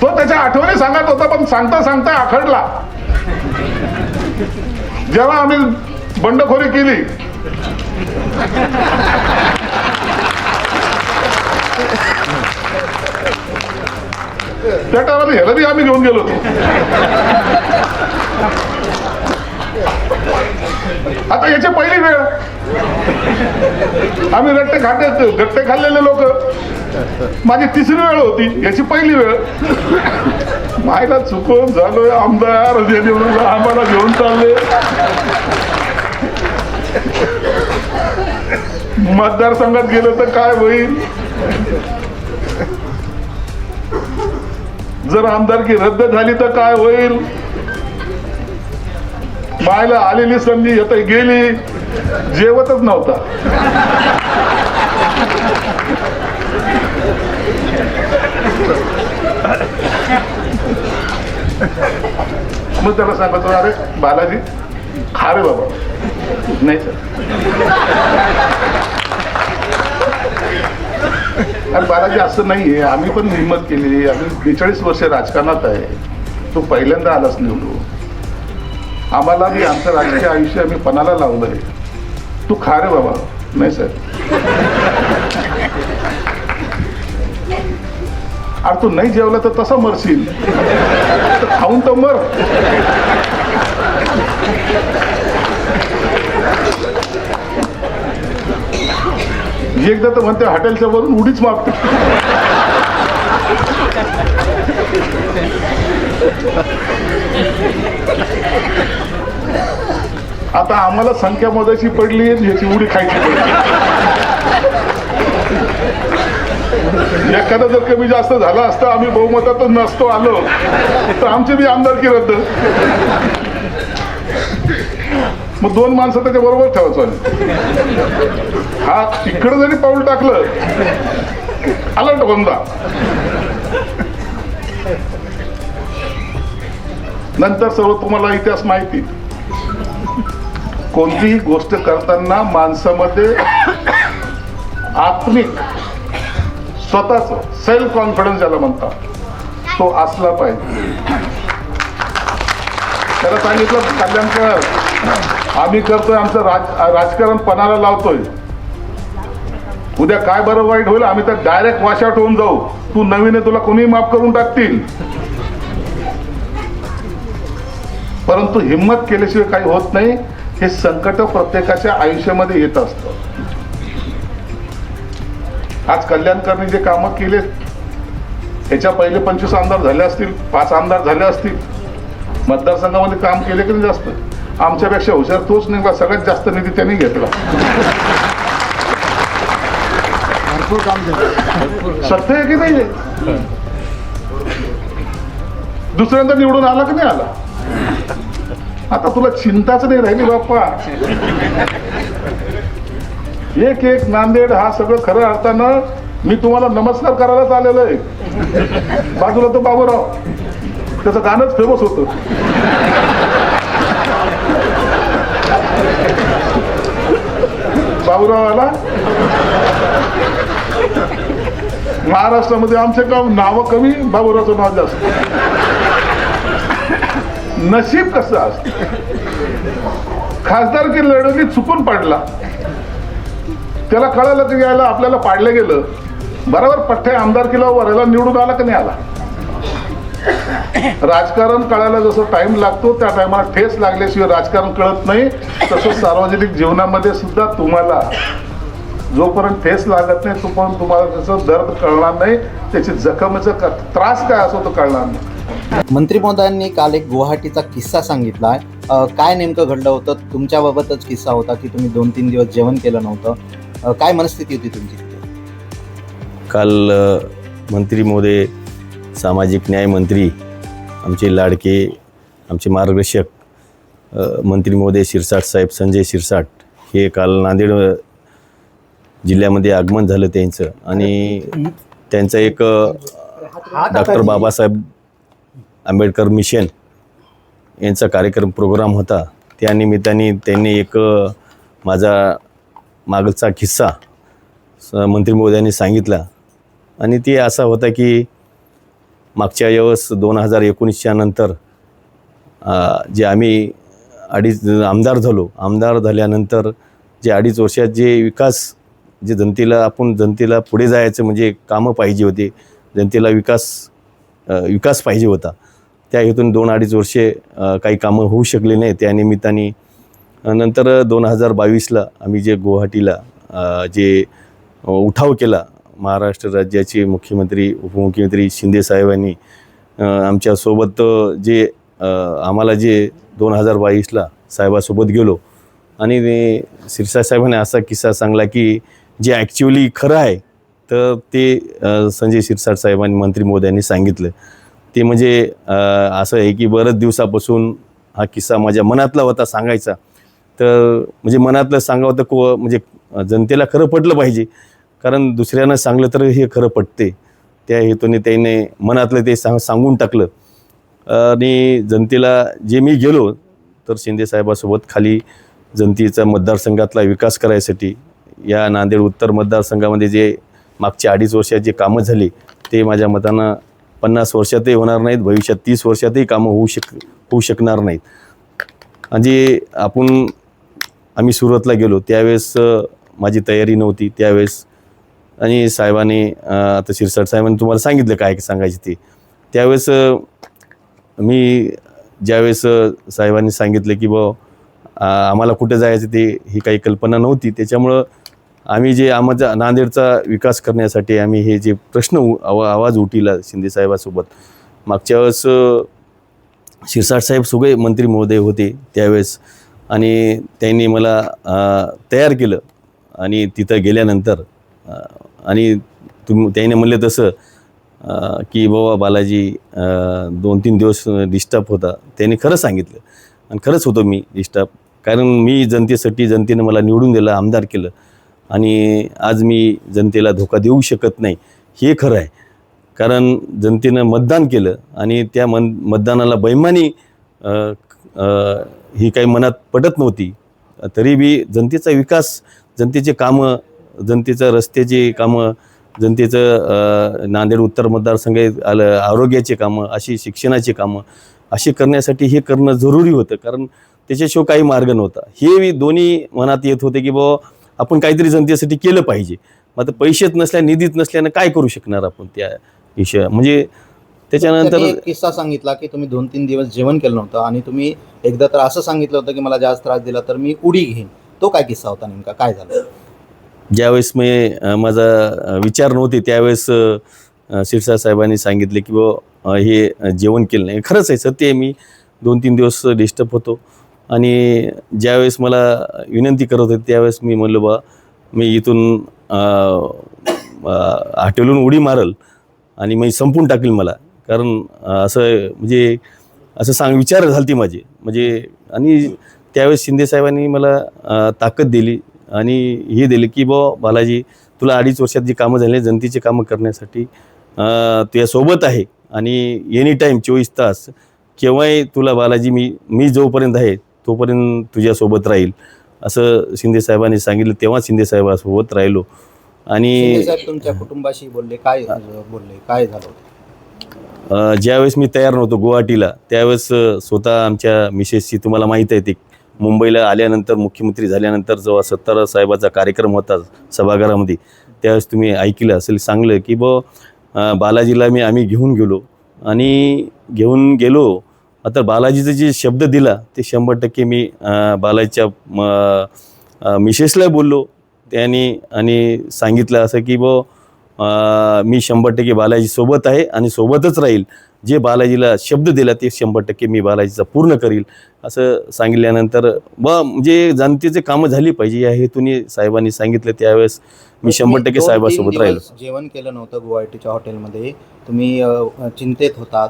तो त्याच्या आठवणी सांगत होता पण सांगता सांगता आखडला. जेव्हा आम्ही बंडखोरी केली त्या टायमाला ह्याला बी आम्ही घेऊन गेलो होतो. आता याची पहिली वेळ. आम्ही रट्टे खाते गट्टे खाल्लेले लोक. माझी तिसरी वेळ होती याची पहिली वेळ. मायला चुकून झालोय आमदार आम्हाला घेऊन चालले. मतदारसंघात गेलं तर काय होईल? जर आमदारकी रद्द झाली तर काय होईल? पाहायला आलेली संधी आता गेली. जेवतच नव्हता. मग त्याला सांगतो अरे बालाजी खा रे बाबा. नाही सर अरे बालाजी असं नाही आहे आम्ही पण हिंमत केली आम्ही बेचाळीस वर्ष राजकारणात आहे. तो पहिल्यांदा आलाच निवडू आम्हाला मी आमचं राजकीय आयुष्य आम्ही पणाला लावलं आहे तू खा रे बाबा. नाही सर. अरे तू नाही जेवला तर तसा मरशील. तर खाऊन तर मर. एकदा तर म्हणते हॉटेलच्या वरून उडीच मागतो. आता आम्हाला संख्या मोजायची पडली ह्याची उडी खायची पडली एखादा जर कमी जास्त झाला असता आम्ही बहुमतातच नसतो आलो. तर आमची बी आमदारकी रद्द? मग दोन माणसं त्याच्या बरोबर ठेवायचो हा तिकडं जरी पाऊल टाकलं अलर्ट बंदा नंतर सर्व तुम्हाला इतिहास माहिती. कोणतीही गोष्ट करताना माणसामध्ये आत्मिक स्वतःच सेल्फ कॉन्फिडन्स ज्याला म्हणतात तो असला पाहिजे. त्याला सांगितलं कल्याणकर आम्ही करतोय आमचं राज राजकारण पणाला लावतोय. उद्या काय बरं वाईट होईल आम्ही तर डायरेक्ट वॉशआउट होऊन जाऊ. तू नवीन तुला कोणी माफ करून टाकतील. परंतु हिंमत केल्याशिवाय काही होत नाही. हे संकट प्रत्येकाच्या आयुष्यामध्ये येत असतं. आज कल्याणकरने जे कामं केले ह्याच्या पहिले पंचवीस आमदार झाले असतील पाच आमदार झाले असतील. मतदारसंघामध्ये काम केले की नाही जास्त? आमच्यापेक्षा हुशार तोच निघाला सगळ्यात जास्त निधी त्यांनी घेतला. भरपूर काम झालं सत्य आहे की नाही दुसऱ्यांदा निवडून आला की नाही आला? आता तुला चिंताच नाही राहिली बाप्पा? एक एक नांदेड हा सगळं खरं अर्थानं मी तुम्हाला नमस्कार करायलाच आलेलो आहे. बाजूला तो बाबूराव. त्याचं गाणंच फेमस होतं. बाबूराव आला. महाराष्ट्रामध्ये आमचे काम नावं कमी बाबूरावचं नाव जास्त. नशीब कसं असत? खासदारकी लढवली चुकून पडला. त्याला कळालं की यायला आपल्याला पाडलं गेलं. बरोबर पठ्ठे आमदारकीला वरायला निवडून आला की नाही आला? राजकारण कळायला जसं टाइम लागतो त्या टायमाला ठेस लागल्याशिवाय राजकारण कळत नाही. तसं सार्वजनिक जीवनामध्ये सुद्धा तुम्हाला जोपर्यंत ठेस लागत नाही तोपर्यंत तुम्हाला त्याचं दर्द कळणार नाही. त्याची जखमेचा त्रास काय असो तो कळणार नाही. मंत्री महोदयांनी काल एक गुवाहाटीचा किस्सा सांगितला आहे. काय नेमकं घडलं होतं? तुमच्याबाबतच किस्सा होता की तुम्ही दोन तीन दिवस जेवण केलं नव्हतं? काय मनस्थिती होती तुमची काल मंत्री महोदय सामाजिक न्याय मंत्री आमचे लाडके आमचे मार्गदर्शक मंत्री महोदय शिरसाट साहेब संजय शिरसाट हे काल नांदेड जिल्ह्यामध्ये आगमन झालं त्यांचं. आणि त्यांचं एक डॉक्टर बाबासाहेब आंबेडकर मिशन यांचा कार्यक्रम प्रोग्राम होता. त्या निमित्ताने त्यांनी एक माझा मागचा किस्सा स- मंत्री महोदयांनी सांगितला. आणि ते असा होता की मागच्या वेळेस दोन हजार एकोणीसच्या नंतर जे आम्ही अडीच आमदार झालो. आमदार झाल्यानंतर जे अडीच वर्षात जे विकास जे जनतेला आपण जनतेला पुढे जायचं म्हणजे कामं पाहिजे होते. जनतेला विकास विकास पाहिजे होता. त्या हेतून दोन अडीच वर्षे काही कामं होऊ शकले नाही त्या निमित्ताने नंतर दोन हजार बावीसला आम्ही जे गुवाहाटीला जे उठाव केला महाराष्ट्र राज्याचे मुख्यमंत्री उपमुख्यमंत्री शिंदे साहेबांनी आमच्यासोबत जे आम्हाला जे दोन हजार बावीसला साहेबासोबत गेलो. आणि ते साहेबांनी असा किस्सा सांगला की जे ॲक्च्युली खरं आहे तर ते संजय शिरसाट साहेबांनी मंत्री मोदयांनी सांगितलं. ते म्हणजे असं आहे की बऱ्याच दिवसापासून हा किस्सा माझ्या मनातला होता सांगायचा. तर म्हणजे मनातलं सांगावं तर को म्हणजे जनतेला खरं पटलं पाहिजे. कारण दुसऱ्यांना सांगलं तर हे खरं पटते. त्या हेतूने त्याने मनातलं ते सांग सांगून टाकलं. आणि जनतेला जे मी गेलो तर शिंदेसाहेबासोबत खाली जनतेचा मतदारसंघातला विकास करायसाठी या नांदेड उत्तर मतदारसंघामध्ये जे मागच्या अडीच वर्षात जे कामं झाली ते माझ्या मतानं पन्नास वर्षातही होणार नाहीत भविष्यात तीस वर्षातही कामं होऊ शक होऊ शकणार नाहीत. म्हणजे आपण आम्ही सुरतला गेलो त्यावेळेस माझी तयारी नव्हती त्यावेळेस. आणि साहेबांनी आता शिरसाट साहेबांनी तुम्हाला सांगितलं काय सांगायचे ते. त्यावेळेस मी ज्यावेळेस साहेबांनी सांगितलं की बा आम्हाला कुठे जायचं ते ही काही कल्पना नव्हती. त्याच्यामुळं आम्ही जे आमचा नांदेडचा विकास करण्यासाठी आम्ही हे जे प्रश्न उ- आवा आवाज उठीला शिंदे साहेबासोबत. मागच्या वेळेस अ, शिरसाट साहेब मंत्री महोदय होते त्यावेळेस आणि त्यांनी मला तयार केलं आणि तिथं गेल्यानंतर आणि तुम त्याने म्हणले तसं की बाबा बालाजी दोन तीन दिवस डिस्टर्ब होता. त्याने खरं सांगितलं आणि खरंच होतो मी डिस्टर्ब. कारण मी जनतेसाठी जनतेनं मला निवडून दिलं आमदार केलं. आणि आज मी जनतेला धोका देऊ शकत नाही हे खरं आहे. कारण जनतेनं मतदान केलं आणि त्या मन मतदानाला बैमानी ही काही मनात पटत नव्हती. तरी बी जनतेचा विकास जनतेचे कामं जनतेचं रस्त्याचे कामं जनतेचं नांदेड उत्तर मतदारसंघ आलं आरोग्याचे कामं अशी शिक्षणाची कामं अशी करण्यासाठी हे करणं जरुरी होतं. कारण त्याच्याशिवाय काही मार्ग नव्हता. हे मी दोन्ही मनात येत होते की बाबा आपण काहीतरी जनतेसाठी केलं पाहिजे. मग आता पैसेच नसल्या निधीच नसल्यानं काय करू शकणार आपण त्या विषय म्हणजे त्याच्यानंतर एक किस्सा सांगितला की तुम्ही दोन तीन दिवस जेवण केलं नव्हतं आणि तुम्ही एकदा तर असं सांगितलं होतं की मला जास्त त्रास दिला तर मी उडी घेईन. तो काय किस्सा होता नेमका? काय झालं? ज्यावेळेस मी अ, माझा विचार नव्हते त्यावेळेस अ, शिरसाट साहेबांनी सांगितले की बा हे जेवण केलं नाही. खरंच आहे सत्य आहे. मी दोन तीन दिवस डिस्टर्ब होतो. आणि ज्यावेळेस मला विनंती करत होते त्यावेळेस मी म्हणलो बा मी इथून अ, हॉटेलून उडी मारल आणि मी संपून टाकेल मला. कारण असं म्हणजे असं सांग विचार झालती माझे. म्हणजे आणि त्यावेळेस शिंदेसाहेबांनी मला ताकद दिली आणि हे दिले की बा बालाजी तुला अडीच वर्षात जी कामं झाली जनतेची कामं करण्यासाठी तुझ्यासोबत आहे आणि एनी टाईम चोवीस तास केव्हाही तुला बालाजी मी मी जोपर्यंत आहे तोपर्यंत तुझ्यासोबत राहील. असं शिंदे साहेबांनी सांगितलं तेव्हा शिंदे साहेबासोबत राहिलो. आणि साहेब तुमच्या कुटुंबाशी बोलले काय बोलले काय झालं ज्यावेळेस मी तयार नव्हतो गुवाहाटीला त्यावेळेस स्वतः आमच्या मिसेसची तुम्हाला माहीत आहे ते. मुंबईला आल्यानंतर मुख्यमंत्री झाल्यानंतर जेव्हा सत्तारा साहेबाचा कार्यक्रम होता सभागृहामध्ये त्यावेळेस तुम्ही ऐकलं असेल सांगलं की ब बालाजीला मी आम्ही घेऊन गेलो. आणि घेऊन गेलो आता बालाजीचं जे शब्द दिला ते शंभर टक्के मी बालाजीच्या मिसेसला बोललो. त्यांनी आणि सांगितलं असं की ब मी शंभर टक्के बालाजीसोबत आहे आणि सोबतच राहील. जे बालाजीला शब्द दिला ते शंभर टक्के मी बालाजीचा पूर्ण करील. असं सांगितल्यानंतर ब म्हणजे जनतेचे कामं झाली पाहिजे. या हेतूने साहेबांनी सांगितलं त्यावेळेस मी शंभर टक्के साहेबासोबत राहिलो. जेवण केलं नव्हतं गुवाहाटीच्या हॉटेलमध्ये. तुम्ही चिंतेत होतात.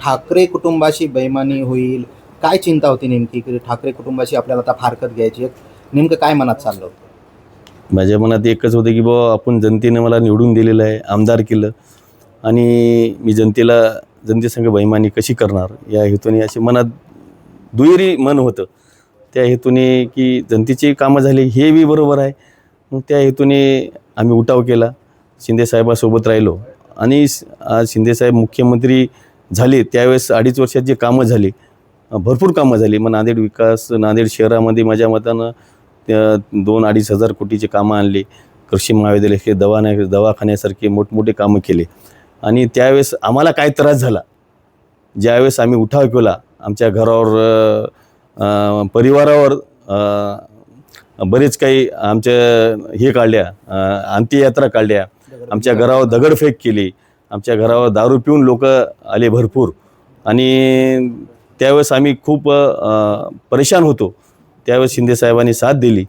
ठाकरे कुटुंबाशी बैमानी होईल. काय चिंता होती नेमकी? की ठाकरे कुटुंबाशी आपल्याला आता फारकत घ्यायची आहे? नेमकं काय मनात चाललं होतं? माझ्या मनात एकच होतं की बाबा आपण जनतेनं मला निवडून दिलेलं आहे आमदार केलं. आणि मी जनतेला जनतेसंग बैमानी कशी करणार? या हेतूने असे मनात दुहेरी मन होतं. त्या हेतूने की जनतेची कामं झाली हे बी बरोबर आहे. मग त्या हेतूने आम्ही उठाव केला. शिंदेसाहेबासोबत राहिलो. आणि शिंदेसाहेब मुख्यमंत्री झाले त्यावेळेस अडीच वर्षात जे कामं झाली भरपूर कामं झाली. मग नांदेड विकास नांदेड शहरामध्ये माझ्या मतानं त्या दोन अडीच हजार कोटीचे कामं आणली. कृषी महाविद्यालय दवाना दवाखान्यासारखे मोठमोठे कामं केले. आणि त्यावेळेस आम्हाला काय त्रास झाला? ज्यावेळेस आम्ही उठाव केला आमच्या घरावर परिवारावर बरेच काही आमच्या हे काढल्या अंत्ययात्रा काढल्या. आमच्या घरावर दगडफेक केली. आमच्या घरावर दारू पिऊन लोक आले भरपूर. आणि त्यावेळेस आम्ही खूप परेशान होतो. त्यावेळेस शिंदेसाहेबांनी साथ दिली.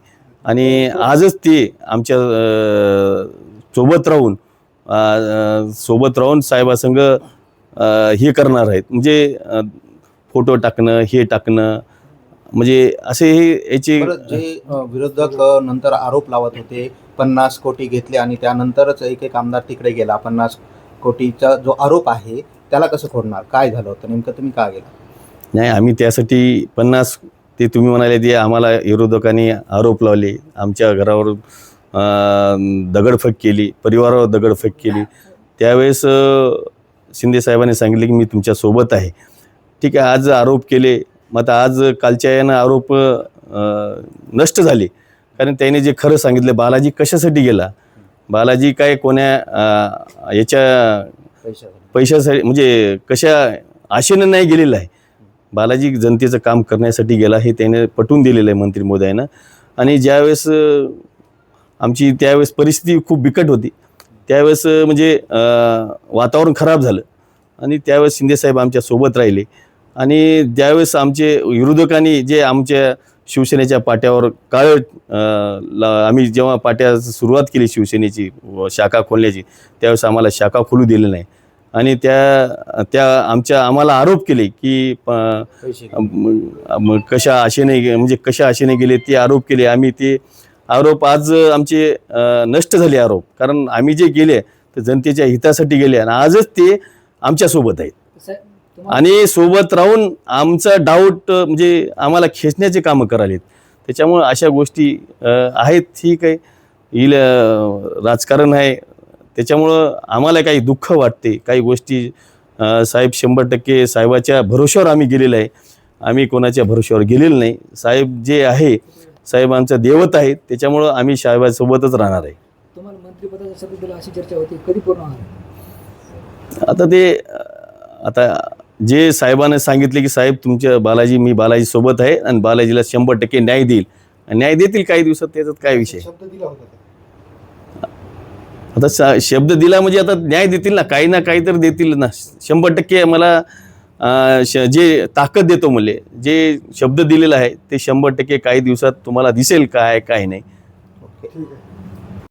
आणि आजच ते आमच्यासोबत राहून सोबत राहून साहेबासंग हे करणार आहेत. म्हणजे फोटो टाकणं हे टाकणं म्हणजे असे हे याचे बरं, जे अ, विरोधक अ, नंतर आरोप लावत होते पन्नास कोटी घेतले आणि त्यानंतरच एक एक आमदार तिकडे गेला पन्नास कोटीचा जो आरोप आहे त्याला कसं खोडणार काय झालं होतं? नेमकं तुम्ही का गेला? नाही आम्ही त्यासाठी पन्नास ते तुम्ही म्हणाले ते आम्हाला विरोधकांनी आरोप लावले आमच्या घरावर अं, दगडफेक केली परिवारावर दगडफेक केली. त्यावेळेस अं, शिंदे साहेबांनी सांगितले की मी तुमच्यासोबत आहे. ठीक आहे आज आरोप केले मग आता आज कालच्या यानं आरोप अं, नष्ट झाले. कारण त्याने जे खरं सांगितलं बालाजी कशासाठी गेला? बालाजी काय कोण्या अं, याच्या पैशासाठी म्हणजे कशा आशेनं नाही गेलेला आहे? बालाजी जनतेचं काम करण्यासाठी गेला हे त्याने पटवून दिलेलं आहे मंत्री महोदयानं आणि ज्यावेळेस अं, आमची त्यावेळेस परिस्थिती खूप बिकट होती. त्यावेळेस अं, म्हणजे अं, वातावरण खराब झालं. आणि त्यावेळेस शिंदेसाहेब आमच्यासोबत राहिले. आणि ज्यावेळेस आमचे विरोधकांनी जे आमच्या शिवसेनेच्या पाट्यावर काळ आम्ही जेव्हा पाट्या सुरुवात केली शिवसेनेची व शाखा खोलण्याची त्यावेळेस आम्हाला शाखा खोलू दिली नाही. आणि त्या त्या आमच्या आम्हाला आरोप केले की कशा आशेने म्हणजे कशा आशेने गेले ते आरोप केले. आम्ही ते आरोप आज आमचे नष्ट झाले आरोप. कारण आम्ही जे गेले ते जनतेच्या हितासाठी गेले आणि आजच ते आमच्यासोबत आहेत. आणि सोबत राहून आमचा डाऊट म्हणजे आम्हाला खेचण्याचे कामं करालेत त्याच्यामुळं अशा गोष्टी आहेत ठीक आहे. अ, राजकारण आहे. त्याच्यामुळं आम्हाला काही दुःख वाटते. काही गोष्टी साहेब शंभर टक्के साहेबाच्या भरोश्यावर आम्ही गेलेलो आहे. आम्ही कोणाच्या भरोश्यावर गेलेलो नाही. साहेब जे आहे साहेब आमचा देवत आहेत त्याच्यामुळं आम्ही साहेबासोबतच राहणार आहे. तुम्हाला मंत्रिपदाचा शब्द दिला अशी चर्चा होती. कधी पूर्ण आता ते आता जे साहेबांनी सांगितले की साहेब तुमच्या बालाजी मी बालाजी सोबत आहे आणि बालाजीला शंभर टक्के न्याय देईल. न्याय देतील काही दिवसात त्याच्यात काय विषय? शब्द दिला होता का? आता शब्द दिला म्हणजे आता न्याय देतील ना काही ना काही तर देतील ना. शंभर टक्के मला जे ताकद देतो म्हणले जे शब्द दिलेला आहे ते शंभर टक्के काही दिवसात तुम्हाला दिसेल काय काय नाही. ओके ठीक आहे.